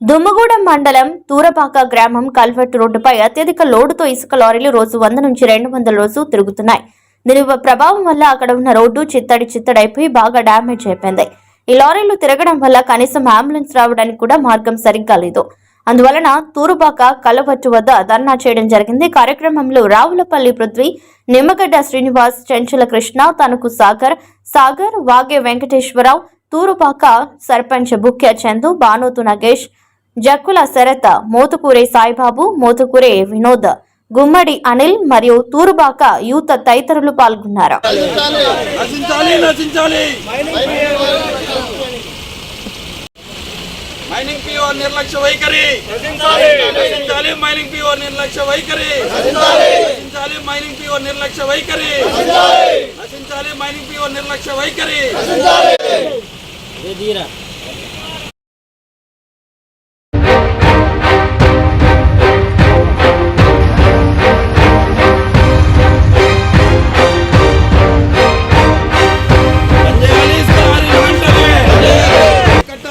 దుమ్మగూడెం మండలం తూరపాక గ్రామం కల్వర్ట్ రోడ్డుపై అత్యధిక లోడుతో ఇసుక లారీలు రోజు వంద నుంచి రెండు వందల రోజు తిరుగుతున్నాయి. దీని ప్రభావం వల్ల అక్కడ ఉన్న రోడ్డు చిత్తడి చిత్తడైపోయి బాగా డ్యామేజ్ అయిపోయింది. ఈ లారీలు తిరగడం వల్ల కనీసం అంబులెన్స్ రావడానికి కూడా మార్గం సరిగ్గా లేదు. అందువలన తూరుపాక కలవట్టు వద్ద ధర్నా చేయడం జరిగింది. కార్యక్రమంలో రావులపల్లి పృథ్వీ నిమ్మగడ్డ శ్రీనివాస్ చెంచుల కృష్ణ తణుకు సాగర్ సాగర్ వాగే వెంకటేశ్వరరావు తూరుపాక సర్పంచ్ బుక్య చందు బానోతు నగేష్ జక్కుల శరత్ మోతుకూరే సాయిబాబు మోతుకూరే వినోద్ గుమ్మడి అనిల్ మరియు తూరుబాక యూత్ తదితరులు పాల్గొన్నారు. మైనింగ్ పిఓ నిర్లక్ష్య వైఖరి. మైనింగ్ పిఓ నిర్లక్ష్య వైఖరి. మైనింగ్ పిఓ నిర్లక్ష్య వైఖరి. మైనింగ్ పిఓ నిర్లక్ష్య వైఖరి.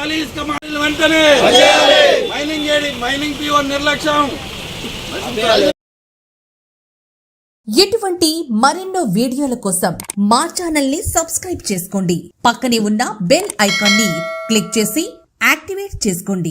పోలీస్ ఇసుక వెంటనే. మైనింగ్ ఏడి మైనింగ్ పిఓ నిర్లక్ష్యం. ఇటువంటి మరెన్నో వీడియోల కోసం మా ఛానల్ని సబ్స్క్రైబ్ చేసుకోండి. పక్కనే ఉన్న బెల్ ఐకాన్ని క్లిక్ చేసి యాక్టివేట్ చేసుకోండి.